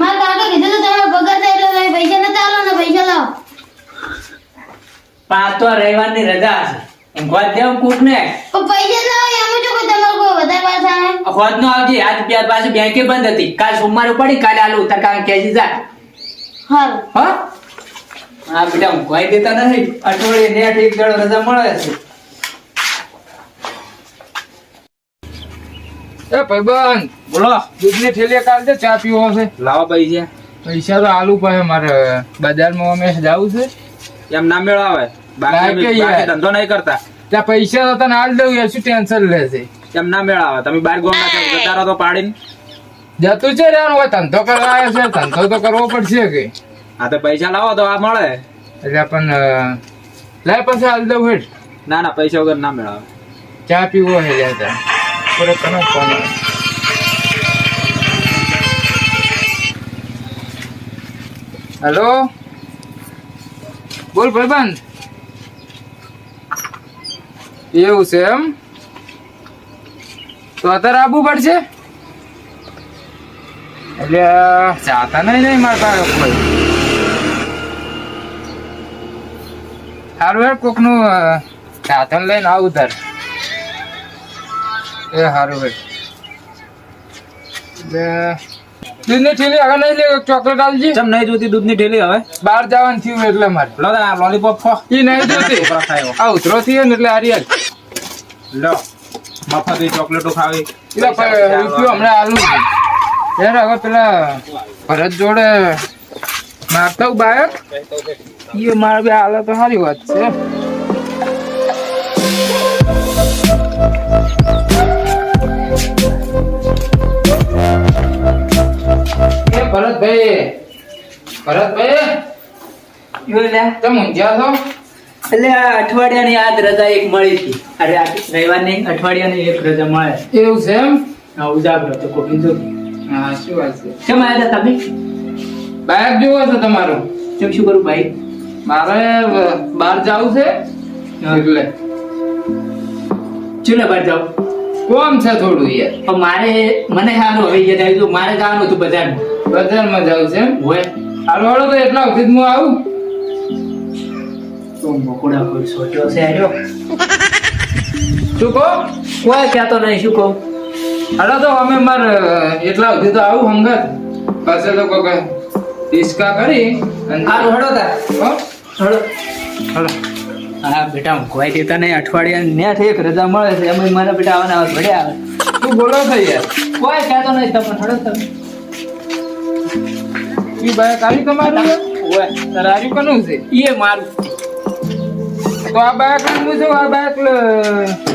મારા કાકા કીધું તું તમારે પગાર થાય એટલે તમે પૈસા નતા આલો ને પૈસા લાવો. પાંચ તો રવિવારની રજા છે. ઊંઘવા દેવ કૂક ને પૈસા લાવો એમ જો કોઈ તમારે કોઈ વધારે પાછા આવે. નો આવજે આજ બે પાછી બેંકે બંધ હતી. કાલ સોમવારે પડી કાલે આલુ ઉતાર કાલે કેજી જા હા? હા બેટા ઊંઘવાય દેતા નથી. અઠવાડિયે નેટ એક દાડો રજા મળે છે. એ ભાઈબંધ બોલો દૂધની થેલી કાલ છે ચા પીવો છે? લાવો પૈસા પૈસા તો આલુ પાસે મારે. બજારમાં અમે જવું છે. એમ ના મેળાવે બાકી ધંધો નહીં કરતા. ત્યાં પૈસા તો તને આલ દઉં યાર શું ટેન્શન લે છે? એમ ના મેળાવે તમે બાર છો, જતા તો પાડીને. જતું છે યાર હવે ધંધો કરવા આવ્યો છે. ધંધો તો કરવો પડશે કે. હા તો પૈસા લાવો તો આ મળે. એટલે પણ લે લાય પછી આલ દઉં હેઠ ના ના પૈસા વગર ના મેળાવે ચા પીવો હે યાર ફોન આવે. હેલો બોલ ભાઈબંધ. એવું છે એમ? તો અત્યારે આવવું પડશે એટલે જાતા નહીં નહીં મારા પાસે કોઈ. સારું યાર કોકનું સાધન લઈને આવું તાર એ સારું ભાઈ. એટલે દૂધની થેલી આગળ નહીં લે ચોકલેટ આલજી. ચમ નહીં જોતી દૂધની ઠેલી હવે? બહાર જવાનું થયું એટલે મારે. લો આ લોલીપોપ ખો. ઈ નહીં જોતી. આ ઉતરો થયો ને એટલે હારી લો મફત ચોકલેટો ખાવી. પેલા હમણાં આલુ. યાર હવે પેલા ભરત જોડે મારતા બાયક? એ મારે બે હાલે તો સારી વાત છે. ભરતભાઈ. ભરતભાઈ શું લે તમે ઊંઘ્યા છો? એટલે આ અઠવાડિયાની આજ રજા એક મળી હતી. અરે રવિવારની અઠવાડિયાની એક રજા મળે. એવું છે એમ? આ ઉજાગરો તો કોકી જો હા શું વાત છે? કેમ આવ્યા હતા તમે? બાયક જોવો છે તમારું? કેમ શું કરું ભાઈ? મારે બાર બહાર જવું છે. એટલે. ચૂલે બહાર જાઓ. કોમ છે થોડું યાર. પણ મારે મને સારું હવે યાદ મારે જવાનું હતું બજારમાં. બજારમાં જાવ છે એમ? હોય હાલો હાલો તો એટલા વખત હું આવું. તો મકોડા કોઈ સોચ્યો છે આર્યો શું કહો? કોઈ કહેતો નહીં શું કહું? હાલો તો અમે માર એટલા વખત તો આવું હંગત પાસે તો કોઈ હિસકા કરી અને હારું હડો તા? હડો હાલો હા બેટા કોઈ દેતા નહીં અઠવાડિયા ન્યા એક રજા મળે છે એમાં મારા બેટા આવવાના આવે ભડ્યા આવે. તું બોલો થઈ યાર. કોઈ કહેતો નહીં તમને હડો તમે ઈ બાઈક આવી તમારું ઓય હોય કનું છે? એ મારું. તો આ બાઈક લઈને જો આ બાઈક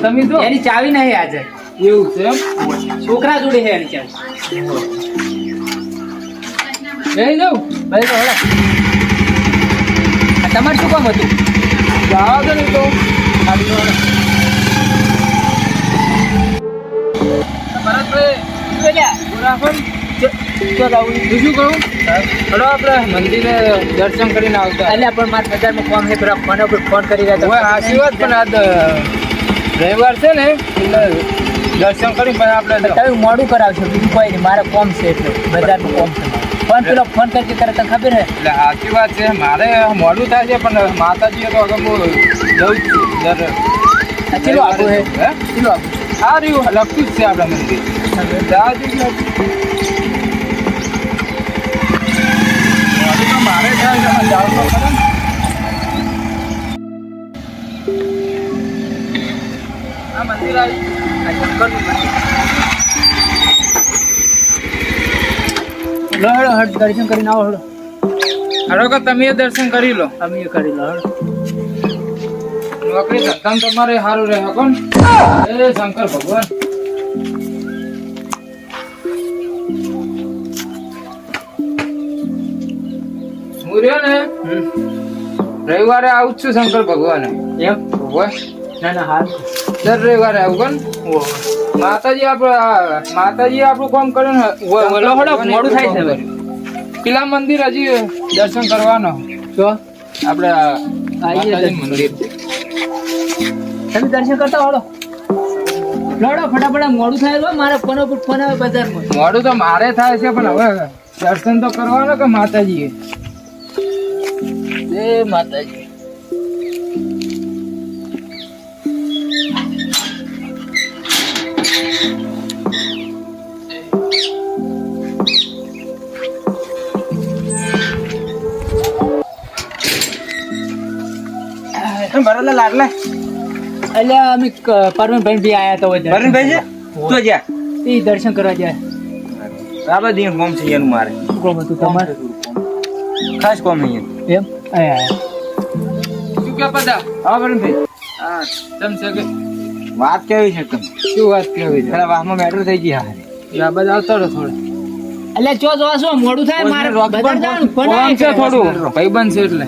તમે જો. એની ચાવી નહીં આજે. એવું છે એમ? છોકરા જોડે છે એની ચાવી. લઈ જાઉં ભાઈ તો હળા તમારે શું કામ હતું? જાવા દો ને તો. ખાલી તો હડો. ભરતભાઈ શું કહું? ચલો આપણે મંદિરે દર્શન કરીને આવતા. અલ્યા પણ મારા બજારમાં ફોન છે પેલા ફોન ઉપર ફોન કરી રહ્યા હવે આશીર્વાદ પણ આજ રવિવાર છે ને એટલે દર્શન કરી પણ આપણે તમે મોડું કરાવશો બીજું કોઈ નહીં મારે કોમ છે એટલે બજારમાં કોમ છે પણ પેલો ફોન કરકે કરે તને ખબર હે? એટલે સાચી વાત છે? મારે મોડું થાય છે પણ માતાજીએ તો હવે હું જઉં છું દર આ ચેલું હે? હે? ચેલું આબુ આ રહ્યું લખતું જ છે આપણા મંદિર. જવા દીધું મોડું તો મારે થાય છે, તમે જાઓ તો ખરા ને. આ મંદિર આ શંકરનું મંદિર. લો. હટ દર્શન કરીને આવો હળો હળો કે તમે દર્શન કરી લો. અમે કરી લો હળો નોકરી ધંધામાં તમારે સારું રહે કોણ? એ શંકર ભગવાન. હું રહ્યો ને. રવિવારે આવું છું શંકર ભગવાન. એમ? ના ના હાલ. દર રવિવારે આવું કોણ? માતાજી આપણું માતાજી આપણું કામ કર્યું ને. મોડું થાય છે મંદિર હજી દર્શન કરવાનો. જો. આપણે મંદિર. તમે દર્શન કરતા હોડો લડો ફટાફટ મોડું થાય મારે ફોન ફોન આવે બજારમાં. મોડું તો મારે થાય છે પણ હવે દર્શન તો કરવાનો કે માતાજીએ? જય માતાજી. ભરેલા લાડલા એટલે અમે પરવીનભાઈ બી આયા તો ભરણભાઈ છે તો જા એ દર્શન કરવા જાય. આ બધી કોમ છે એનું મારે. કોમ હતું તમારે? ખાસ કોમ નહીં એમ. શું કે બધા? હા ભરણભાઈ હા તમ છે કે? વાત કેવી છે તમે શું વાત કેવી છે? વાહમાં મેટ્રો થઈ ગઈ હારે બધા આવતો રહો થોડો. એટલે ચો જો શું મોડું થાય મારે આવે છે થોડું? ભાઈબંધ છે એટલે.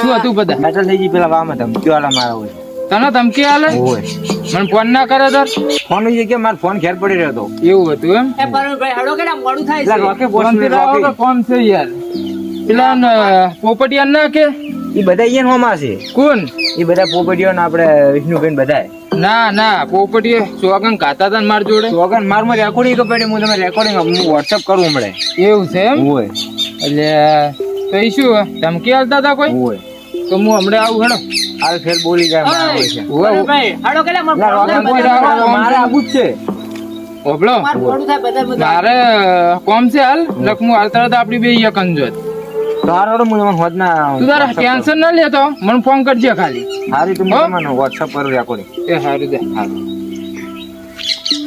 શું હતું બધા? મેટ્રો થઈ ગઈ પેલા વાહમાં ધમકી વાળા મારા હોય. તને ધમકી આલે? હોય. મને ફોન ના કરે દર? ફોનની જગ્યાએ મારો ફોન ઘેર પડી રહ્યો હતો. એવું હતું એમ? એ પરવીનભાઈ હડો કે મોડું થાય છે? રોકે ફોન છે યાર? પેલા પોપટિયા ના કે? એ બધા અહીંયા હોમાં છે. કોણ? એ બધા પોપટીઓ ને આપણે વિષ્ણુભાઈ બધા ના ના પોપટીએ સોગન ખાતા હતા માર જોડે. સોગન મારમાં રેકોર્ડિંગ કપડી હું તમે રેકોર્ડિંગ હું વોટ્સઅપ કરું હમણે. એવું છે એમ? હોય. એટલે તો એ શું ધમકી આલતા હતા કોઈ? હોય. તો હું હમણાં આવું હેડો. આ ફેર બોલી જાય મારે મારે આવું જ છે. ઓબળો મારે. મારે કોમ છે હાલ? લખમું હાલતા હાલ તરત આપડી બે કંજોત. તારો હું તમને ના તું તારા ટેન્શન ના લેતો મને ફોન કરજે ખાલી. સારી તું મને વોટ્સઅપ પર રેકોર્ડિંગ એ હારું દે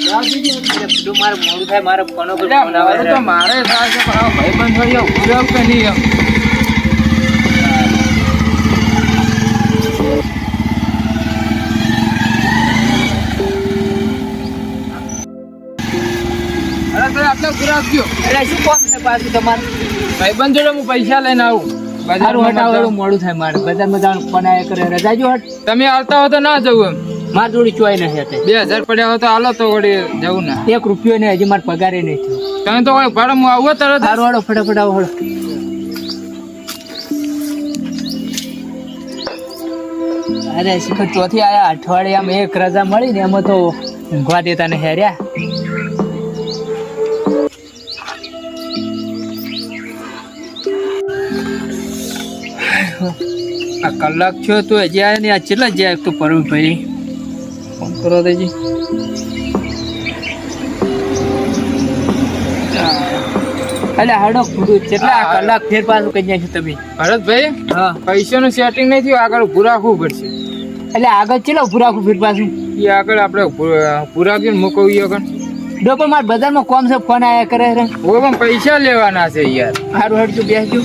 જાઓ મારે મોડું થાય મારે ફોન પર ફોન આવે તો મારે થાય છે પણ આ ભાઈબંધ હોય એવું કે નહીં તો ખુરાક ગયો એટલે શું કોમ છે પાછું તમારે? ભાઈબંધ જોડે હું પૈસા લઈને આવું. મારું બજારમાં મોડું થાય મારે. બજારમાં જવાનું આવે કરે. રજા જો હટ. તમે આવતા હો તો ના જવું એમ. માર જોડી ચોય નહીં હતી બે હજાર પડ્યા હો તો હાલો તો વળી જવું ના. એક રૂપિયો ને હજી મારે પગારે નહીં થયો. તમે તો ભાડે હું આવું તરત. સારું હાલો ફટાફટ આવો અરે શિખર ચોથી આયા અઠવાડિયામાં એક રજા મળી ને એમાં તો ઊંઘવા દેતા ને હેર્યા. આ કલાક થયો તો હજી આયા ને આ કેટલા જાય તો પરવીન ભાઈ ફોન કરો દેજી. અલે હાડો કેટલા કલાક ફેર પાછું કઈ જાય છે તમે. ભરતભાઈ હા. પૈસાનું સેટિંગ નહીં થયું. આગળ ઉભું રાખવું પડશે. એટલે આગળ ચેલો પૂરા રાખવું ફેર પાછું? એ આગળ આપણે પૂરા ગયું મૂકવીએ આગળ. ડોપર માર બજારમાં કોમ છે ફોન આયા કરે છે. ઓ પણ પૈસા લેવાના છે યાર. હારું હટજો બેસજો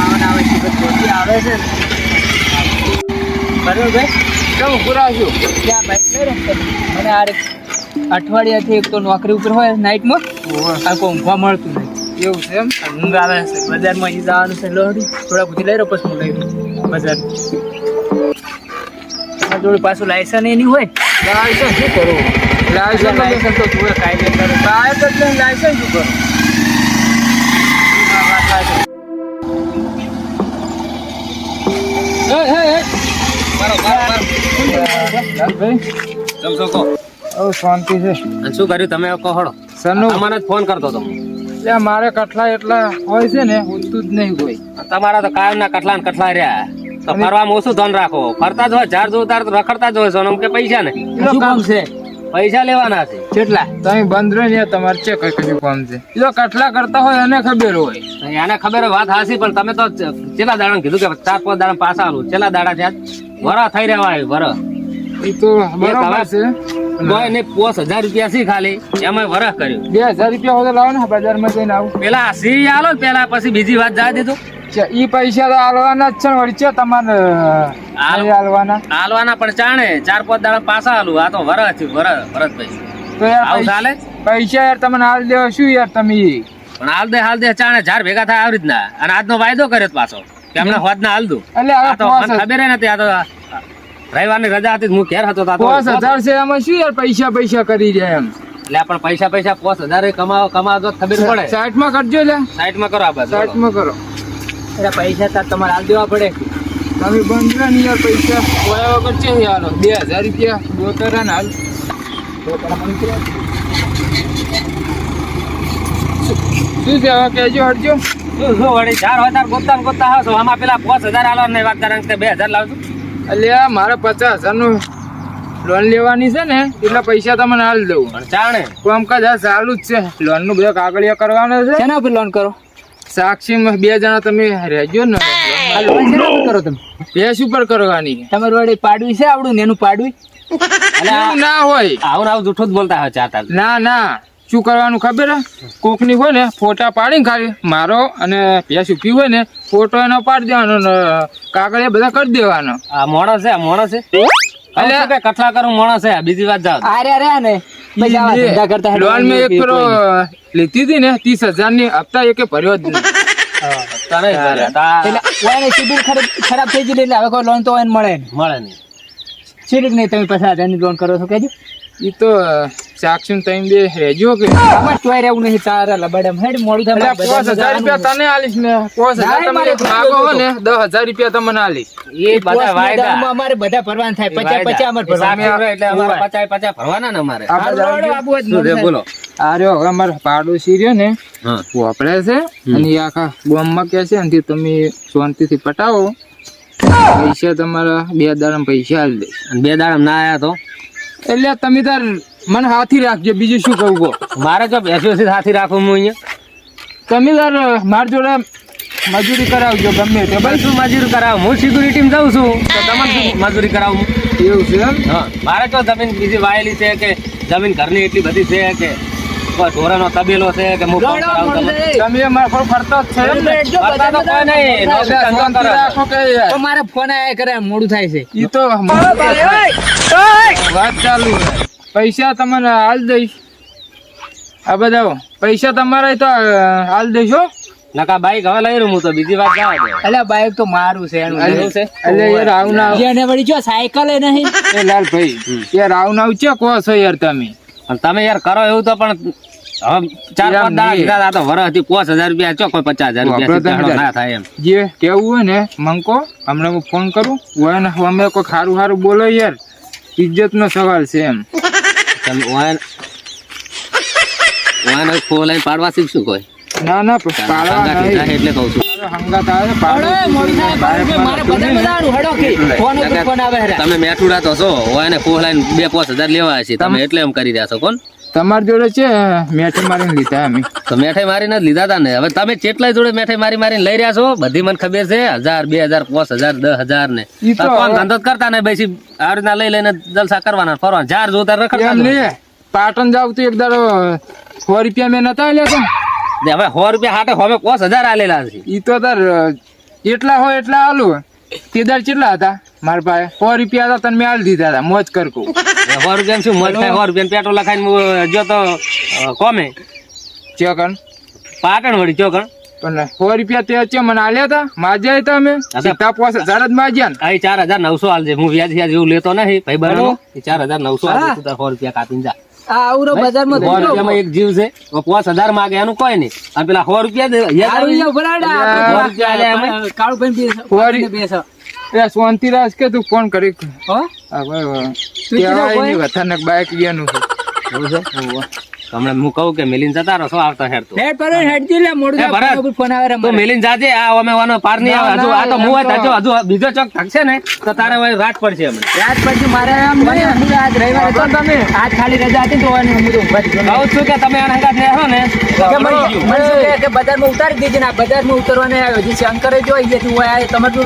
આવવાના આવે છે ચોથી આવે છે ને. બરોબર. ઉભું રાખ્યું ત્યાં ભાઈ કઈ રસ્તે મને આ અઠવાડિયાથી એક તો નોકરી ઉપર હોય નાઇટમાં. આ કોઈ ઊંઘવા મળતું નહીં. એવું છે એમ? ઊંઘ આવે છે. બજારમાં અહીં જવાનું છે લોહડી થોડા બધી લઈ રહ્યો પછી હું લઈ લઉં. બજાર. તમારી જોડે પાછું લાયસન્સ એની હોય? લાયસન્સ શું કરો લાયસન્સ લાયસન્સ તો જુએ કાયદેસર. લાયસન્સ લાયસન્સ શું કરું શું શાંતિ છે. અને શું કર્યું? તમે કહો સનુ. જ ફોન કરતો હતો. એટલે મારે કટલા એટલા હોય છે ને ઉઠતું જ નહીં કોઈ તમારા તો કાયમ ના કટલા ને કટલા રહ્યા. તો ફરવામાં ઓછું ધન રાખો. ફરતા જ હોય ચાર જો તાર રખડતા જ હોય સોનમ કે પૈસા ને શું કામ છે? પૈસા લેવાના છે. કેટલા? તમે બંધ રહી ને તમારે છે કઈ કઈ કામ છે. તો કરતા હોય એને ખબર હોય. એને ખબર હોય વાત હાસી પણ તમે તો ચેલા દાડા કીધું કે ચાર પાંચ દાડા પાછા આલું ચેલા દાડા ત્યાં વરા થઈ રહ્યા હોય વર. એ તો બરોબર છે. ભાઈ ને પોસ હજાર રૂપિયા સી ખાલી એમાં વરસ કર્યો. બે હજાર રૂપિયા હોય લાવો ને બજારમાં જઈને આવું. પેલા સી આલો પેલા પછી બીજી વાત જા દેજો. ઈ પૈસા તો આલવાના જ છે ને વળી છે તમારે આલવાના આલવાના પણ ચાણે ચાર પાંચ દાડા પાછા આલું આ તો વરસ છે વરસ વરસ ભાઈ તો યાર ચાલે? પૈસા યાર તમને હાલ દેવા શું યાર તમે? પણ હાલ દે હાલ દે ચાણે ઝાર ભેગા થાય આવી રીતના. અને આજનો વાયદો કર્યો પાછો. કે હમણાં હોદ ના હાલ દઉં. એટલે આ તો ખબર નથી આ તો રવિવારની રજા હતી હું ઘેર હતો પાંચ હજાર છે એમાં શું યાર પૈસા પૈસા કરી જાય એમ. એટલે પણ પૈસા પૈસા પાંચ હજાર કમાવો કમાવો તો ખબર પડે. સાઈડમાં કરજો લે. સાઈડમાં કરો આ બસ સાઈડમાં કરો. એટલે પૈસા તાર તમારે હાલ દેવા પડે. તમે બંધ ને યાર પૈસા. કોયા વગર છે યાર બે હજાર રૂપિયા બોતર ને હાલ. શું છે હવે કહેજો હટજો. શું વળી? ચાર હજાર ગોતતા ગોતતા હશો આમાં પેલા પાંચ હજાર આલો ને વાત તારા કે બે હજાર લાવજો. અલ્યા મારે પચાસ હજારનું લોન લેવાની છે ને એટલા પૈસા તમને હાલ દઉં. ચાણે? કામકાજ આ ચાલુ જ છે. લોનનું બધા કાગળિયા કરવાના છે. શેના ઉપર લોન કરો? સાક્ષીમાં બે જણા તમે રહેજો ને. લોન કરો તમે. ભેંસ ઉપર કરવાની. તમારી વડે પાડવી છે આવડું ને એનું પાડવી? ના હોય. આવું આવું જૂઠું જ બોલતા હોય ચાતા ના ના. શું કરવાનું ખબર કોકની હોય ને ફોટા પાડીને ખાલી મારો અને ભેંસ ઊભી હોય ને ફોટો એનો પાડી દેવાનો ને એ બધા કરી દેવાનો. આ મોણસ છે આ મોણસ છે? અલે- કથલા કરું મોણસ છે? બીજી વાત જાવ. આરે રે ને પછી આવા ધંધા કરતા હેડો લોન મેં એક પેલો લીધી હતી ને ત્રીસ હજારની હપ્તા એકે ભર્યો જ નહીં. ખરાબ ખરાબ થઈ ગઈ એટલે હવે કોઈ લોન તો મળે મળે નહીં. સિરિક નહીં તમે પચાસ હજારની લોન કરો છો કેજો ઈ તો સાક્ષી તઈ દે રહેજો કે. આમાં ચોય રહેવું નહીં તારા લબડમ. હેડ મોડું થાય એટલે પાંચ હજાર રૂપિયા તને આલીશ ને. પાંચ હજાર ના, તમે મારે એક માગો હો ને 10000 રૂપિયા તમને આલીશ. એ બધા વાયદા. અમારે બધા ભરવાના થાય. 50 50 અમાર ભરવાના એટલે અમારે પચાસ પચાસ ભરવાના ને અમારે. આબુ જ બોલો. આ રહ્યો હવે અમારો પાડોશી રહ્યો ને પોપડે છે અને આખા ગોમમાં કે છે અને તમે શાંતિથી પટાવો. પૈસા તમારા બે દાડા પૈસા આલી દે અને બે દાડા ના આયા તો? એટલે તમે તાર મને હાથી રાખજો બીજું શું કહું કહો? મારે જો બેસી બેસી હાથી રાખો હું અહીંયા. તમે તાર માર જોડે મજૂરી કરાવજો ગમે તે. ભાઈ શું મજૂરી કરાવ? હું સિક્યુરિટી જાઉં છું. તો તમને શું મજૂરી કરાવું? એવું છે એમ? હા મારે તો જમીન બીજી વાયેલી છે કે જમીન ઘરની એટલી બધી છે કે ઢોરાનો તબેલો છે કે હું કામ કરાવું તમે અમારા પર ફરતા જ છો. ફરતા તો કોઈ નહીં, ધંધો કરો. છો. રાખો કે યાર. તો મારા ફોન આયા કરે મોડું થાય છે. ઈ તો વાત ચાલુ પૈસા તમને હાલ દઈશ. આ બધા પૈસા તમારા તો હાલ દઈશ હો. નકા બાઈક હવે લઈ રહ્યું હું તો બીજી વાત જવા દે. એટલે બાઈક તો મારું છે એનું છે? એટલે યાર આવું. ના જેને વળી જો સાયકલ એ નહીં. એ લાલભાઈ યાર આવું ના છે કહો છો યાર તમે? તમે યાર કરો એવું તો પણ ના જે કેવું હોય ને મંકો હમણાં હું ફોન કરું હોય અમે કોઈ ખારું ખારું બોલો યાર. ઇજ્જત નો સવાલ છે એમ. તમે ફોન લઈને પાડવા શીખશું કોઈ. ના ના પાડવા એટલે કહું છું. તમે મેઠુડા તો છો ઓયને ફોન લઈને બે પાંચ હજાર લેવા છે તમે એટલે એમ કરી રહ્યા છો કોણ? તમારી જોડે છે મેઠી મારીને લીધા અમે. તો મેઠાઈ મારીને જ લીધા હતા ને. હવે તમે કેટલાય જોડે મેઠાઈ મારી મારીને લઈ રહ્યા છો બધી મને ખબર છે હજાર બે હજાર પાંચ હજાર દસ હજાર ને. કોણ ધંધો કરતા ને? પછી આ રીતના લઈ લઈને જલસા કરવાના ફરવા જાર જોતા રખડતા પાટણ જાવ તો એક દાડો સો રૂપિયા મેં નતા આલ્યા ને હવે સો રૂપિયા હાટે હવે પાંચ હજાર આલેલા છે. ઈ તો તાર એટલા હોય એટલા આલું. તે દર કેટલા હતા મારા પાસે? સો રૂપિયા હતા તને મેં આલી દીધા હતા મોજ કરકું સો રૂપિયા શું મળ થાય સો રૂપિયા પેટ્રોલ લખાઈને જો તો કોમે. ચોકણ. પાટણ વળી ચોકણ. પણ સો રૂપિયા તે છે મને આલ્યા હતા માજ્યા હતા અમે. સીધા પાંચ હજાર જ માજ્યા ને. અહીં ચાર હજાર નવસો આલજે. હું વ્યાજ વ્યાજ એવું લેતો નહીં. ભાઈ બરાબર ચાર હજાર નવસો આલજે. તું સો રૂપિયા કાપીને જા. આવરો બજારમાં સો રૂપિયામાં એક જીવ છે પાંચ હજાર માગે એનું કોઈ નહીં. અને પેલા સો રૂપિયા દે- યાદ આવું આવી? જાવ ભલાડા, યા. આપણે રૂપિયા આલ્યા અમે. કાળુભાઈ બેસો, ફોરી- બેસો. એ શાંતિ રાખ કે તું ફોન કરી. હો? ભાઈ, ભાઈ. તું છે. એવું છે? કહું કે મિલિન જતા રહો શું આવતા તો હેડ પર હેડ લે, મોડું ભરત. ફોન આવે રે તો મિલિન જાજે આ અમે વાનો પાર નહીં આવે હજુ આ તો હું એમ હજુ હજુ બીજો ચોક થકશે ને તો તારે હવે રાત પડશે હમણાં રાત પછી મારે આમ આજ રવિવારે તો તમે આજ ખાલી રજા હતી ને તો હું તો જ. કહું છું કે તમે આના હંગાત નેહરો ને તો કે મને કે બજારમાં ઉતારી દીધી ને આ બજારમાં ઉતરવાને આવ્યો હજી શંકરે જો અહીંયાથી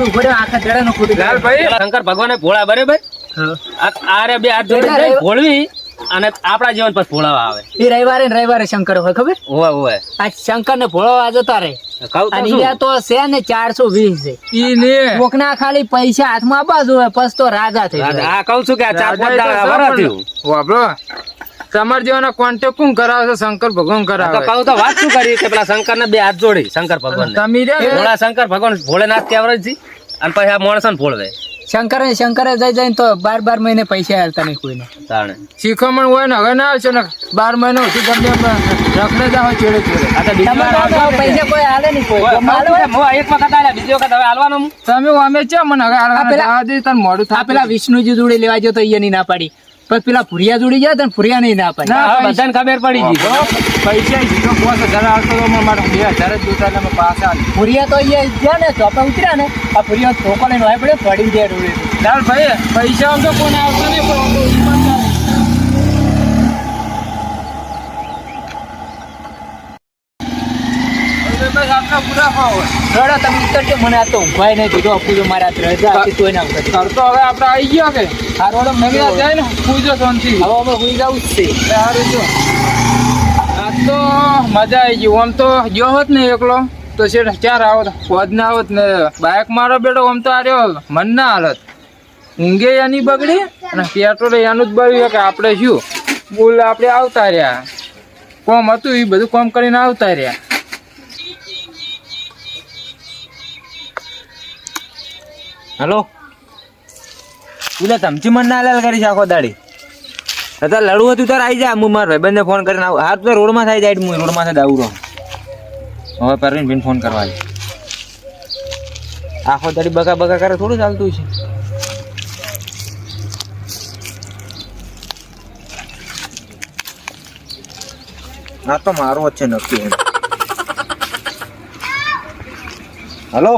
ઊભો રહ્યો, આખા જડાનું ખોટું. લાલભાઈ પેલા શંકર ભગવાને ભોળા બરાબર આ આ રે બે હાથ જોડે ભોળવી અને આપણા જીવન પર ભોળાવા આવે. એ રવિવારે ને રવિવારે શંકર હોય ખબર? હોય હોય. આ શંકર ને ભોળાવા જતા રે અને તો છે ને ચારસો વીસ છે. ઈ કોકના ખાલી પૈસા હાથમાં આપવા જોઈએ પછી તો રાજા થઈ આ જાય છું કે આ ચાર પાંચ દાડા એ તો વરસ થયું. વાપરો તમારા જેવાના કોન્ટેક્ટ કોણ કરાવે છે? શંકર ભગવાન તો કરાવે. કહું તો વાત શું કરી કે પેલા શંકર ને બે હાથ જોડી શંકર ભગવાન તમે ભોળા શંકર ભગવાન ભોળેનાથ કહેવાય છે અને પછી આ માણસ ને ભોળવે. શંકરે શંકરે જઈ જઈને તો બાર બાર મહિને પૈસા હાલતા નહીં કોઈને. શીખમણ હોય ને હવે ના આવશે ને બાર મહિનો સુધી ગમે રખડે જ આવો ચેડે ચેડે. પૈસા કોઈ હાલે નહીં કોઈ. એક વખત બીજી વખત હવે તમે અમે છે મને હવે દે તને મોડું થાય પેલા વિષ્ણુજી જોડે લેવા ગયો તો અહીંયા ના પાડી. પછી પેલા ભુરિયા જોડી ગયા તને ભુરિયા નહીં ના પાડી. ના, બધાને ખબર પડી ગઈ. પૈસા જીરો પાંચ હજાર આવતો તો બે હજાર જ જોતા પાછા આલી. તો અહીંયા ગયા ને ચોપે ઉતર્યા ને આ ભુરિયા ધોકો ને ભાઈ પડે પડી ગયા રોડે ચાલ ભાઈ પૈસા આમ તો કોને આવતો નહીં પણ આમ તો ઈમાનદાર. હવે બસ આટલા પૂરા ખાઓ. રડો તમે ઉતરજો. મને આ તો ઊંઘવાય નહીં. દીધો આપું તો મારા રજા તોય ના. તો હવે આપણે આવી ગયા કે? આ રોડો જાય ને પૂજો શાંતિ હવે અમે જવું જ છે સારું જો. આજ તો મજા આવી ગઈ આમ તો ગયો હોત ને એકલો તો છે ચાર આવત પદ ના આવત ને. બાઇક મારો બેટો આમ તો આર્યો મન ના હાલત. ઊંઘે એની બગડી અને પેટ્રોલ એનું જ બળ્યું કે આપણે શું? બોલ આપણે આવતા રહ્યા. કોમ હતું એ બધું કોમ કરીને આવતા રહ્યા. હલો? તું તમચી મન ના લાલ છે આખો દાડી. તાર લડવું હતું તાર આવી જા હું મારા ભાઈબંધને ફોન કરીને આવું. હા તું રોડમાં થાય જાય હું રોડમાં થાય આવું રહું હવે પરવીન બેન ફોન કરવા આખો દાડી બગા બગા કરે થોડું ચાલતું છે આ તો મારો જ છે નક્કી હલો?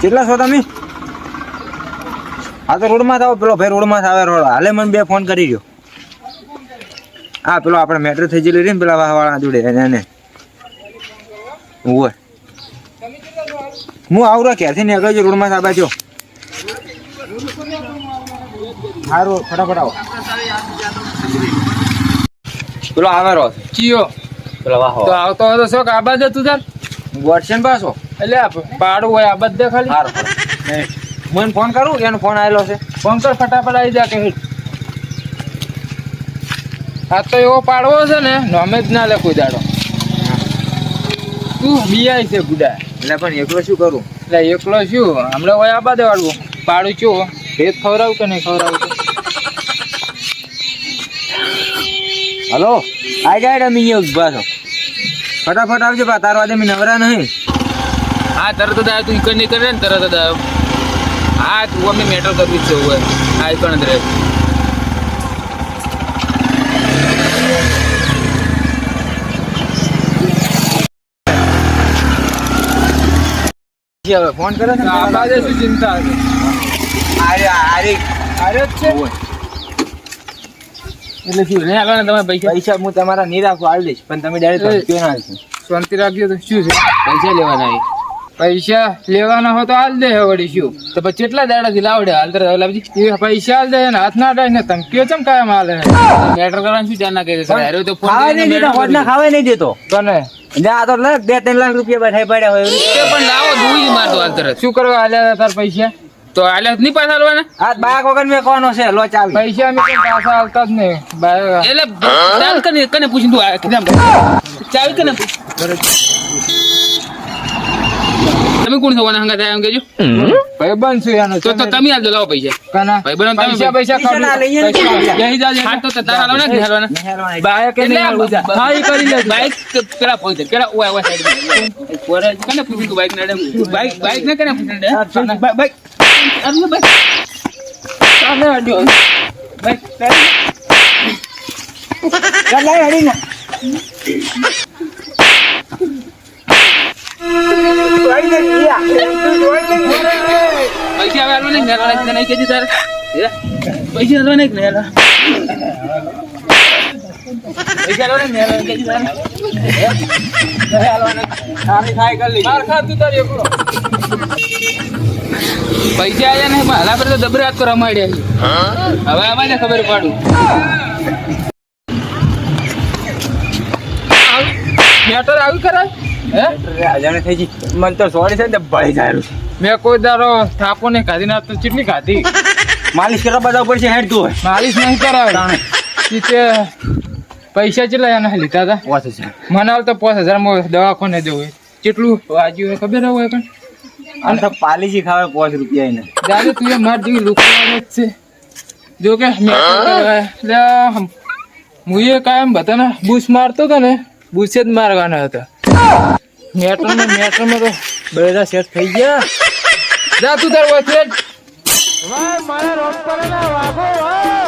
કેટલા છો તમે? હા તો રોડમાં જ આવો. પેલો ભાઈ રોડમાં આવે રોડ. હાલે મને બે ફોન કરી રહ્યો હા પેલો આપણે મેટ્રો થઈ ગયેલી ને પેલા વાળા જોડે એને હોય હું આવરો ક્યારથી નીકળ્યો છું રોડમાં સાબા છો સારું ફટાફટ આવો. પેલો આવે રહો ચિયો પેલો વાહ તો આવતો હતો શોખ આ બાજુ તું તાર વોટસન પાછો એટલે પાડું હોય આ બધે ખાલી સારું હું. એને ફોન કરું એનો ફોન આવેલો છે. ફોન કર ફટાફટ આવી જા કે. આ તો એવો પાડવો છે ને નોમે જ ના લે કોઈ દાડો. તું બીઆઈ છે ગુડા? એટલે પણ એકલો શું કરું? એટલે એકલો શું? હમણાં હોય આ બાદ વાળવું પાડું છું. ભેદ ખવડાવું કે નહીં ખવડાવું? હલો. આ જાય અમે અહીંયા ઊભા છો. ફટાફટ આવજો બા. તારો આજે મેં નવરા નહીં. હા તરત જ આવ્યો તું ઇકન નહીં કરે ને તરત જ આવ્યો હા તું અમે મેટર કરવી જ છે હોય હા ઇકન જ રહે હવે ફોન કરે તો આ બાજુ શું ચિંતા છે? આરે આરે અરે જ છે? એટલે શું નહીં આગળ તમે પૈસા? પૈસા હું તમારા નહીં રાખું આવી દઈશ. પણ તમે ડાયરેક્ટ. ધમકીઓ ના શાંતિ રાખજો તો શું છે? પૈસા લેવાના. પૈસા લેવાના હોય તો હાલ દે વળી શું. તો પછી કેટલા દાડાથી લાવડે હાલ તો લાવજી. એ પૈસા હાલ દે ને હાથ ના ડાય ને ધમકીઓ ચમ કાયમ હાલે મેટર કરવાનું શું જાના કહે છે હારે તો ફોન નહીં દેતો કરી ખાવા નહીં દેતો. ને તો લે બે ત્રણ લાખ રૂપિયા બેઠા પડ્યા હોય. પણ લાવો દૂઈ મારતો હાલ તરત. શું કરવા હાલ્યા તાર પૈસા? તો આલે નહીં પાછા હાલવાના? આ બાક વગર મેં કોનો છે? લો ચાલ પૈસા મે પાછા હાલતા જ નહીં. એટલે ચાલ કને કને પૂછી તું આ કીધા ચાવી કને પૂછ. તમે કોણ થવાના હંગા થાય એમ કેજો ભાઈબંધ છું એનો તો તો તમે દો લાવો પૈસા. કના? ભાઈબંધ તમે પૈસા પૈસા લઈએ કાઢું. પૈસા. બેસી જાજે. હા તો તારા હાલવાના ને નહીં હાલવાના બાય કે નહીં આવું જા. હા કરી લે બાઈક પેલા પહોંચે કેરા ઓય ઓય સાઈડ પોરે કને પૂછી બાઈક નડે બાઈક બાઈક ને કને પૂછી નડે બાઈક બાઈક અરે બાઈક ચાલે અડ્યો. બાઈક ચાલ લાય હેડી પૈસા હાલવા નહીં નહીં કેજી તારે. પૈસા હાલવા નહીં કે પૈસા હાલવા નહીં હાલવા કેજી તારે. પૈસા આવ્યા પણ હલા પર તો દબરે હાથ કરવા માંડ્યા. હવે આમાં ને ખબર પાડું. મેટર આવી કરાય અજાણે થઈ ગઈ. મને તો સોરી છે ને ભળી જાય મેં કોઈ દારો થાપો ને ખાધી ના તો ચીટલી ખાધી. માલિશ કરવા બધા ઉપર છે હેડ તું માલિશ નહીં કરાવે. ઈ તે પૈસા ચેટલા એના લીધા હતા? વાંચે હજાર. મને હાલ તો પાંચ હજારમાં દવાખાને જવું કેટલું વાજ્યું હોય ખબર હોય પણ. અને તો પાલીજી ખાવે પાંચ રૂપિયા એને. દાદા તું માર જેવી લુકવાનો જ છે. જો કે મેં એટલે આમ હું એ કાયમ બધાને બૂસ મારતો હતો ને બૂસ જ મારવાના હતા. મેટ્રોમાં મેટરમાં તો બધા સેટ થઈ ગયા જા તું તાર જ. વાય, મારા રોડ પર ના વાય.